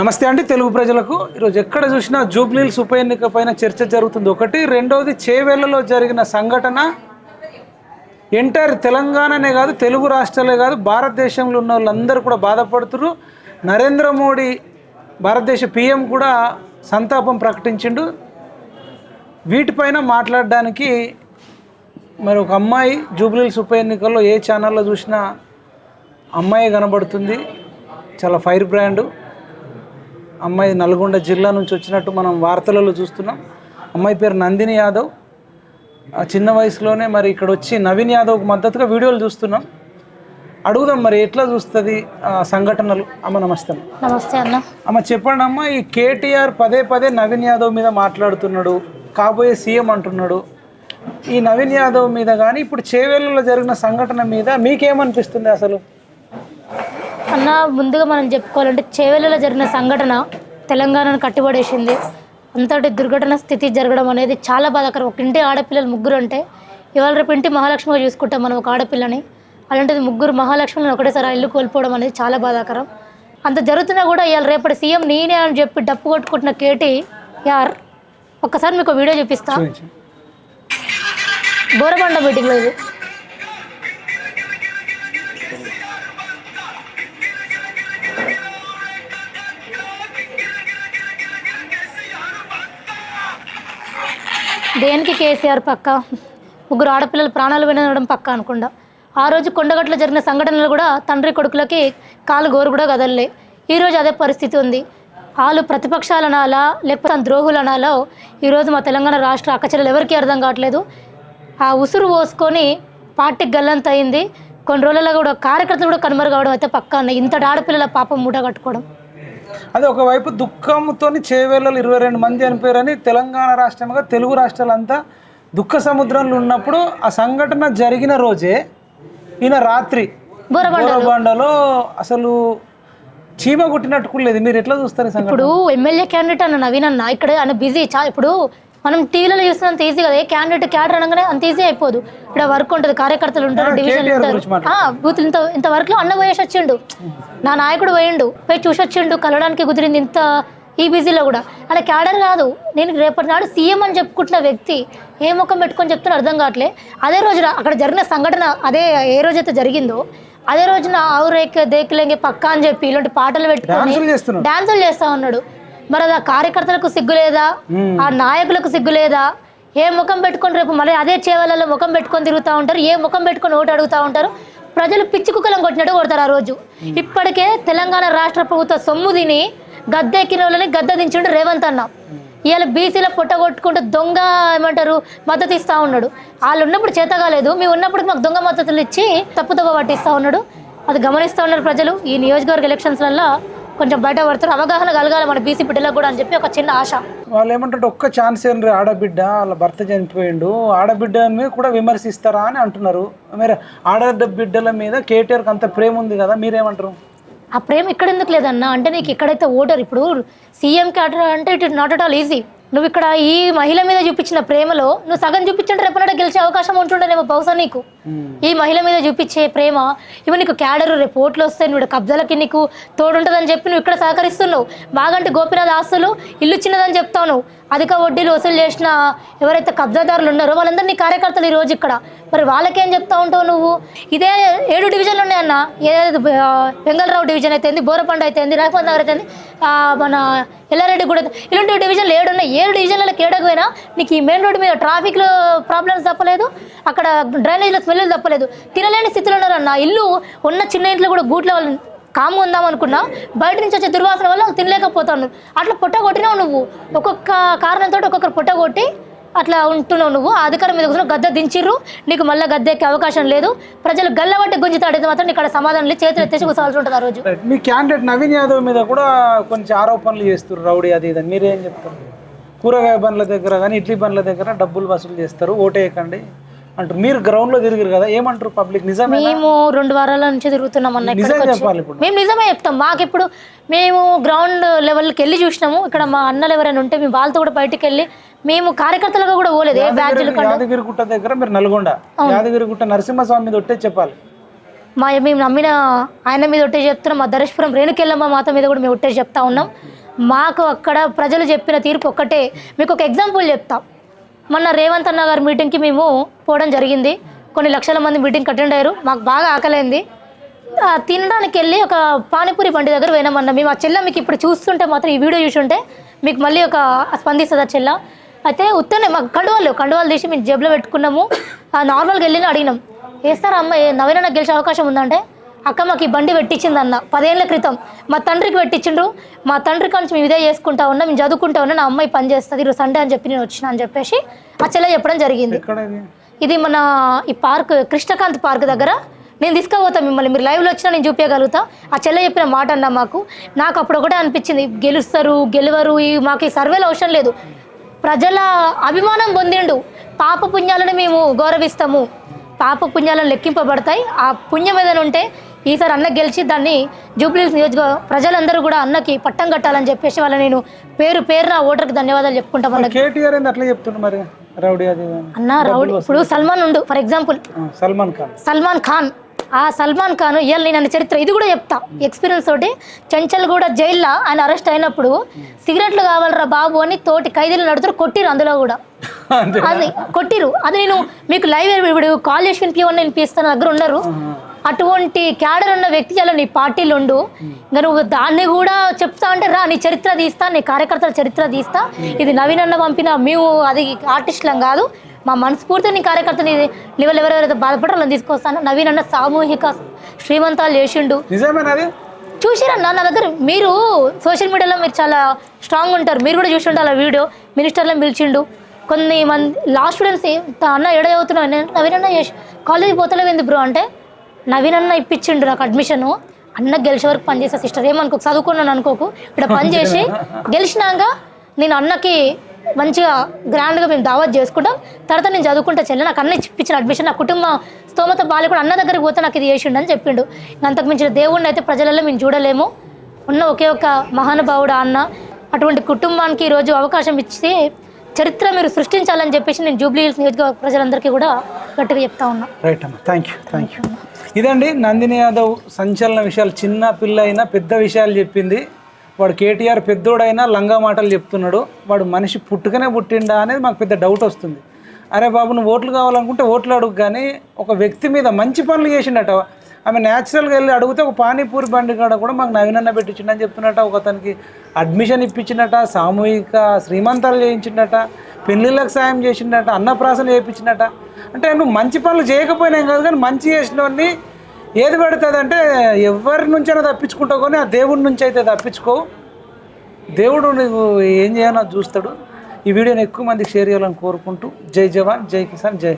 నమస్తే అండి తెలుగు ప్రజలకు. ఈరోజు ఎక్కడ చూసినా జూబ్లీల్స్ ఉప ఎన్నిక పైన చర్చ జరుగుతుంది. ఒకటి రెండవది చేవేళ్ళలో జరిగిన సంఘటన. ఎంటైర్ తెలంగాణనే కాదు తెలుగు రాష్ట్రాలే కాదు భారతదేశంలో ఉన్న వాళ్ళందరూ కూడా బాధపడుతున్నారు నరేంద్ర మోడీ భారతదేశ పిఎం కూడా సంతాపం ప్రకటించిండు. వీటిపైన మాట్లాడడానికి మరి ఒక అమ్మాయి జూబ్లీల్స్ ఉప ఎన్నికల్లో ఏ ఛానల్లో చూసినా అమ్మాయి కనబడుతుంది. చాలా ఫైర్ బ్రాండ్. అమ్మాయి నల్గొండ జిల్లా నుంచి వచ్చినట్టు మనం వార్తలలో చూస్తున్నాం. అమ్మాయి పేరు నందిని యాదవ్. ఆ చిన్న వయసులోనే మరి ఇక్కడ వచ్చి నవీన్ యాదవ్కి మద్దతుగా వీడియోలు చూస్తున్నాం. అడుగుదాం మరి ఎట్లా చూస్తుంది ఆ సంఘటనలు? అమ్మ నమస్తే అమ్మ. నమస్తే అన్న. అమ్మ చెప్పండి అమ్మ ఈ కేటీఆర్ పదే పదే నవీన్ యాదవ్ మీద మాట్లాడుతున్నాడు కాబోయే సీఎం అంటున్నాడు. ఈ నవీన్ యాదవ్ మీద కానీ ఇప్పుడు చేవేళ్ళలో జరిగిన సంఘటన మీద మీకేమనిపిస్తుంది అసలు? అన్న ముందుగా మనం చెప్పుకోవాలంటే చేవెళ్ళలో జరిగిన సంఘటన తెలంగాణను కట్టుబడేసింది అంతటి దుర్ఘటన స్థితి జరగడం అనేది చాలా బాధాకరం. ఒక ఇంటి ఆడపిల్లలు ముగ్గురు అంటే ఇవాళ రేపు ఇంటి మహాలక్ష్మిగా చూసుకుంటాం మనం ఒక ఆడపిల్లని. అలాంటిది ముగ్గురు మహాలక్ష్మిని ఒకటేసారి ఇల్లు కోల్పోవడం అనేది చాలా బాధాకరం. అంత జరుగుతున్నా కూడా ఇవాళ రేపటి సీఎం నేనే అని చెప్పి డప్పు కొట్టుకుంటున్న కేటీ యార్ ఒక్కసారి మీకు వీడియో చూపిస్తా. బోరబండ మీటింగ్లో ఇది. దేనికి కేసీఆర్ పక్క? ముగ్గురు ఆడపిల్లలు ప్రాణాలు వినడం పక్క అనుకుండా ఆ రోజు కొండగట్లో జరిగిన సంఘటనలు కూడా తండ్రి కొడుకులకి కాలు గోరు కూడా కదలలే ఈరోజు అదే పరిస్థితి ఉంది. వాళ్ళు ప్రతిపక్షాలు అనాలా లేకపోతే ద్రోహులు అనాలో ఈరోజు మా తెలంగాణ రాష్ట్ర అక్కచెల్లెలు ఎవరికీ అర్థం కావట్లేదు. ఆ ఉసురు పోసుకొని పార్టీకి గల్లంత అయింది కొన్ని రోజులలో కూడా కార్యకర్తలు కూడా కనుమరుగవడం అయితే పక్కా ఉన్నాయి ఇంతటి ఆడపిల్లల పాపం మూట కట్టుకోవడం. అదే ఒకవైపు దుఃఖంతో చేవేళ్ళలో ఇరవై రెండు మంది చనిపోయారని తెలంగాణ రాష్ట్రంగా తెలుగు రాష్ట్రాలంతా దుఃఖ సముద్రంలో ఉన్నప్పుడు ఆ సంఘటన జరిగిన రోజే ఈయన రాత్రి బోరబండ బోరబండలో అసలు చీమ కొట్టినట్టు కూడా లేదు. మీరు ఎట్లా చూస్తారు ఇప్పుడు ఎమ్మెల్యే క్యాండిడేట్ అన్న నవీన్ అన్న ఇక్కడ ఆయన బిజీ చా ఇప్పుడు మనం టీవీలో చూస్తున్నంత ఈజీ కదా. ఏ క్యాండిడేట్ క్యాడర్ అనగానే అంత ఈజీ అయిపోదు. ఇక్కడ వర్క్ ఉంటుంది కార్యకర్తలు ఉంటారు డివిజన్ ఉంటారు. బూత్ ఇంత ఇంత వర్క్లో అన్న పోయేసి వచ్చిండు. నా నాయకుడు పోయిండు పోయి చూసి వచ్చిండు కలవడానికి కుదిరింది ఇంత ఈ బిజీలో కూడా. అలా క్యాడర్ కాదు. నేను రేపటి నాడు సీఎం అని చెప్పుకుంటున్న వ్యక్తి ఏ ముఖం పెట్టుకొని చెప్తున్నా అర్థం కావట్లే. అదే రోజున అక్కడ జరిగిన సంఘటన అదే ఏ రోజైతే జరిగిందో అదే రోజున ఆవురేక్ దేకులేంగే పక్కా అని చెప్పి ఇలాంటి పాటలు పెట్టుకొని డాన్సులు చేస్తా ఉన్నాడు. మరి ఆ కార్యకర్తలకు సిగ్గు లేదా? ఆ నాయకులకు సిగ్గు లేదా? ఏ ముఖం పెట్టుకొని రేపు మరి అదే చేవలలో ముఖం పెట్టుకొని తిరుగుతూ ఉంటారు? ఏ ముఖం పెట్టుకొని ఓటు అడుగుతూ ఉంటారు? ప్రజలు పిచ్చి కుక్కలం కొట్టినట్టు కొడతారు ఆ రోజు. ఇప్పటికే తెలంగాణ రాష్ట్ర ప్రభుత్వ సొమ్ము తిని గద్దెక్కిన వాళ్ళని గద్దె దించిండు రేవంత్ అన్న. ఇవాళ బీసీల పొట్ట కొట్టుకుంటూ దొంగ ఏమంటారు మద్దతు ఇస్తూ ఉన్నాడు. వాళ్ళు ఉన్నప్పుడు చేత కాలేదు. మేము ఉన్నప్పుడు మాకు దొంగ మద్దతులు ఇచ్చి తప్పు తప్పు పట్టిస్తూ ఉన్నాడు. అది గమనిస్తూ ఉన్నారు ప్రజలు. ఈ నియోజకవర్గ ఎలక్షన్స్లలో కొంచెం బయట పడతారు అవగాహన కలగాలి మన బీసీ బిడ్డలకు కూడా అని చెప్పి ఒక చిన్న ఆశ. వాళ్ళు ఏమంటారు ఒక్క ఛాన్స్ ఏంటి ఆడబిడ్డ వాళ్ళ భర్త చనిపోయిండు ఆడబిడ్డని కూడా విమర్శిస్తారా అని అంటున్నారు. మీరు ఆడబిడ్డల మీద కేటీఆర్కి అంత ప్రేమ ఉంది కదా మీరేమంటారు? ఆ ప్రేమ ఇక్కడ ఎందుకు లేదన్నా? అంటే నీకు ఎక్కడైతే ఓటర్ ఇప్పుడు సీఎం క్యాటర్ అంటే it not at all easy నువ్వు ఇక్కడ ఈ మహిళ మీద చూపించిన ప్రేమలో నువ్వు సగం చూపించుంటే రేపటి గెలిచే అవకాశం ఉంటుండేమో బహుశా నీకు. ఈ మహిళ మీద చూపించే ప్రేమ ఇవి నీకు క్యాడర్ రేపు ఓట్లు వస్తాయి నువ్వు కబ్జాలకి నీకు తోడుంటుందని చెప్పి నువ్వు ఇక్కడ సహకరిస్తున్నావు. బాగంటే గోపినాథ్ ఆస్తులు ఇల్లు చిన్నదని చెప్తాను. అధిక వడ్డీలు వసూలు చేసిన ఎవరైతే కబ్జాదారులు ఉన్నారో వాళ్ళందరినీ కార్యకర్తలు ఈ రోజు ఇక్కడ. మరి వాళ్ళకేం చెప్తా ఉంటావు నువ్వు? ఇదే ఏడు డివిజన్లు ఉన్నాయన్న ఏదైతే వెంగళరావు డివిజన్ అయితే బోరపండ అయితే రాఘవంత్ నగర్ అయితే మన ఎల్లారెడ్డి కూడా ఇలాంటి డివిజన్లు ఏడు ఉన్నాయి. ఏడు డివిజన్లకు ఏడకపోయినా నీకు ఈ మెయిన్ రోడ్డు మీద ట్రాఫిక్లో ప్రాబ్లమ్స్ తప్పలేదు? అక్కడ డ్రైనేజ్లో స్మెల్ తప్పలేదు. తినలేని స్థితిలో ఉన్నారన్న ఇల్లు ఉన్న చిన్న ఇంట్లో కూడా గూట్లో వాళ్ళు కాము ఉందాం అనుకున్నా బయట నుంచి వచ్చే దుర్వాసన వల్ల వాళ్ళు తినలేకపోతాను. అట్లా పొట్ట కొట్టినావు నువ్వు. ఒక్కొక్క కారణంతో ఒక్కొక్కరు పొట్ట కొట్టి అట్లా ఉంటున్నావు నువ్వు. ఆ అధికారం మీద కూర్చొని గద్దె దించిర్రు. నీకు మళ్ళీ గద్దె ఎక్కే అవకాశం లేదు. ప్రజలు గల్లబట్టి గుంజుతాడైతే మాత్రం ఇక్కడ సమాధానం లేదు. చేతులు ఎత్తేసి కూర్చోవాల్సి ఉంటుంది ఆ రోజు. మీ క్యాండిడేట్ నవీన్ యాదవ్ మీద కూడా కొంచెం ఆరోపణలు చేస్తారు రౌడీ అది ఇది అని. మీరేం చెప్తారు? కూరగాయ బండ్ల దగ్గర కానీ ఇడ్లీ బండ్ల దగ్గర డబ్బులు వసూలు చేస్తారు. ఓటేయకండి అంటారు. మీరు గ్రౌండ్లో తిరిగిరు కదా ఏమంటారు పబ్లిక్ నిజమే మేము రెండు వారాల నుంచి తిరుగుతున్నాం అన్న నిజం ఇక్కడికి వచ్చి. చెప్పాలి ఇప్పుడు. మేము నిజమే చెప్తాం. మాకెప్పుడు మేము గ్రౌండ్ లెవెల్కి వెళ్ళి చూసినాము. ఇక్కడ మా అన్నలు ఎవరైనా ఉంటే మేము వాళ్ళతో కూడా బయటికి వెళ్ళి మేము కార్యకర్తలుగా కూడా పోలేదు. ఏ బ్యాడ్జీలు యాదగిరిగుట్ట దగ్గర మీరు నల్గొండ. యాదగిరిగుట్ట నరసింహస్వామి మీద ఒట్టే చెప్పాలి. మా మేము నమ్మిన ఆయన మీద ఒట్టే చెప్తున్నాం. మా ధరేశ్వరం రేణుకెళ్ళమ్మ మాత మీద కూడా మేము ఒట్టే చెప్తా ఉన్నాం. మాకు అక్కడ ప్రజలు చెప్పిన తీర్పు ఒక్కటే. మీకు ఒక ఎగ్జాంపుల్ చెప్తా. మొన్న రేవంత్ అన్న గారి మీటింగ్కి మేము పోవడం జరిగింది. కొన్ని లక్షల మంది మీటింగ్ అటెండ్ అయ్యారు మాకు బాగా ఆకలైంది. తినడానికి వెళ్ళి ఒక పానీపూరి బండి దగ్గర పోయినామన్న. మేము ఆ చెల్ల మీకు ఇప్పుడు చూస్తుంటే మాత్రం ఈ వీడియో చూసుంటే మీకు మళ్ళీ ఒక స్పందిస్తుంది ఆ చెల్ల? అయితే ఉత్తనే మాకు కండువాలు కండువాలు తీసి మేము జేబులో పెట్టుకున్నాము. నార్మల్గా వెళ్ళి అడిగినాం. వేస్తారా అమ్మాయి ఏ- నవీన గెలిచే అవకాశం ఉందంటే అక్క మాకు ఈ బండి పెట్టించింది అన్న పదేళ్ళ క్రితం మా తండ్రికి పెట్టించిండ్రు. మా తండ్రి కాంచి మేము ఇదే చేసుకుంటా ఉన్నా మేము చదువుకుంటా ఉన్నా నా అమ్మాయి పని చేస్తుంది ఈరోజు సండే అని చెప్పి నేను వచ్చిన అని చెప్పేసి ఆ చెల్ల చెప్పడం జరిగింది. ఇది? మన ఈ పార్క్ కృష్ణకాంత్ పార్క్ దగ్గర. నేను తీసుకుపోతా మిమ్మల్ని మీరు లైవ్లో వచ్చినా నేను చూపించగలుగుతా. ఆ చెల్ల చెప్పిన మాట అన్న మాకు. నాకు అప్పుడు ఒకటే అనిపించింది గెలుస్తారు గెలవరు ఈ మాకు ఈ సర్వేలు అవసరం లేదు. ప్రజల అభిమానం పొందిండు. పాప పుణ్యాలను మేము గౌరవిస్తాము. పాప పుణ్యాలను లెక్కింపబడతాయి. ఆ పుణ్యం ఏదైనా ఉంటే ఈసారి అన్న గెలిచి దాన్ని జూబ్లీస్ నియోజక ప్రజలందరూ కూడా అన్నకి పట్టం కట్టాలని చెప్పేసి వాళ్ళ నేను పేరు పేరున ఓటర్కి ధన్యవాదాలు చెప్పుకుంటాం కేటీఆర్ అట్లా మరి? రౌడీ అది. అన్న రౌడీ ఇప్పుడు సల్మాన్ ఉండు ఫర్ ఎగ్జాంపుల్. సల్మాన్ ఖాన్. సల్మాన్ ఖాన్. ఆ సల్మాన్ ఖాన్ ఇవాళ నేను చరిత్ర ఇది కూడా చెప్తా. ఎక్స్పీరియన్స్ తోటి చెంచల్ కూడా జైల్లో ఆయన అరెస్ట్ అయినప్పుడు సిగరెట్లు కావాలరా బాబు అని తోటి ఖైదీలు నడుతురు కొట్టిరు అందులో కూడా. అది కొట్టిరు. అది నేను మీకు లైవ్ ఇప్పుడు కాల్ చేసి వినిపించమని వినిపిస్తాను దగ్గర ఉండరు అటువంటి క్యాడర్ ఉన్న వ్యక్తి చాలా నీ పార్టీలు ఉండు ఇంకా నువ్వు దాన్ని కూడా చెప్తా అంటే రా నీ చరిత్ర తీస్తా నీ కార్యకర్తల చరిత్ర తీస్తా. ఇది నవీన్ అన్న పంపిన మేము అది ఆర్టిస్టులం కాదు. మా మనస్ఫూర్తి నీ కార్యకర్తని లెవెల్ ఎవరెవరైతే బాధపడాలని తీసుకొస్తాను. నవీన్ అన్న సామూహిక శ్రీమంతాలు చేసిండు. చూసిరన్నా నా దగ్గర మీరు సోషల్ మీడియాలో మీరు చాలా స్ట్రాంగ్ ఉంటారు. మీరు కూడా చూసి ఉండాలి ఆ వీడియో. మినిస్టర్లను పిలిచిండు. కొన్ని మంది లా స్టూడెంట్స్ అన్న ఎడ చదువుతున్నావు? నేను నవీన్ అన్న చేసి కాలేజీ పోతలేవింది బ్రో అంటే? నవీన్ అన్న ఇప్పించిండు నాకు అడ్మిషను అన్న గెలిచే వరకు పనిచేసా సిస్టర్ ఏమనుకో చదువుకున్నాను అనుకోకు. ఇక్కడ పని చేసి గెలిచినాక నేను అన్నకి మంచిగా గ్రాండ్గా మేము దావత్ చేసుకుంటాం. తర్వాత నేను చదువుకుంటా చెల్లె. నాకు అన్న ఇప్పించిన అడ్మిషన్ నా కుటుంబ స్తోమత బాలి కూడా అన్న దగ్గరికి పోతే నాకు ఇది చేసిండు అని చెప్పిండు. అంతకు మించిన దేవుణ్ణి అయితే ప్రజలలో మేము చూడలేము. ఉన్న ఒకే ఒక మహానుభావుడు అన్న. అటువంటి కుటుంబానికి ఈరోజు అవకాశం ఇచ్చి చరిత్ర మీరు సృష్టించాలని చెప్పేసి నేను జూబ్లీ హిల్స్ నియోజకవర్గ ప్రజలందరికీ కూడా గట్టిగా చెప్తా ఉన్నా. రైట్ అమ్మా. థ్యాంక్ యూ థ్యాంక్ యూ ఇదండి నందిని యాదవ్ సంచలన విషయాలు. చిన్న పిల్ల అయినా పెద్ద విషయాలు చెప్పింది. వాడు కేటీఆర్ పెద్దోడైనా లంగా మాటలు చెప్తున్నాడు. వాడు మనిషి పుట్టుకనే పుట్టిండా అనేది మాకు పెద్ద డౌట్ వస్తుంది. అరే బాబు నువ్వు ఓట్లు కావాలనుకుంటే ఓట్లు అడుగు కానీ ఒక వ్యక్తి మీద మంచి పనులు చేసిండట. ఆమె న్యాచురల్గా వెళ్ళి అడిగితే ఒక పానీపూరి బండి కాడ కూడా మాకు నవీనన్న పెట్టించిండని చెప్తున్నట. ఒక అతనికి అడ్మిషన్ ఇప్పించినట సామూహిక శ్రీమంతాలు చేయించిండట. పెళ్ళిళ్ళకి సాయం చేసిండట అన్నప్రాసన చేయించినట అంటే నువ్వు మంచి పనులు చేయకపోయినా కాదు కానీ మంచి చేసినవన్నీ ఏది పెడుతుంది అంటే ఎవరి నుంచైనా తప్పించుకుంటావు కానీ ఆ దేవుడి నుంచి అయితే తప్పించుకోవు దేవుడు నువ్వు ఏం చేయాలో చూస్తాడు. ఈ వీడియోని ఎక్కువ మందికి షేర్ చేయాలని కోరుకుంటూ జై జవాన్ జై కిసాన్ జై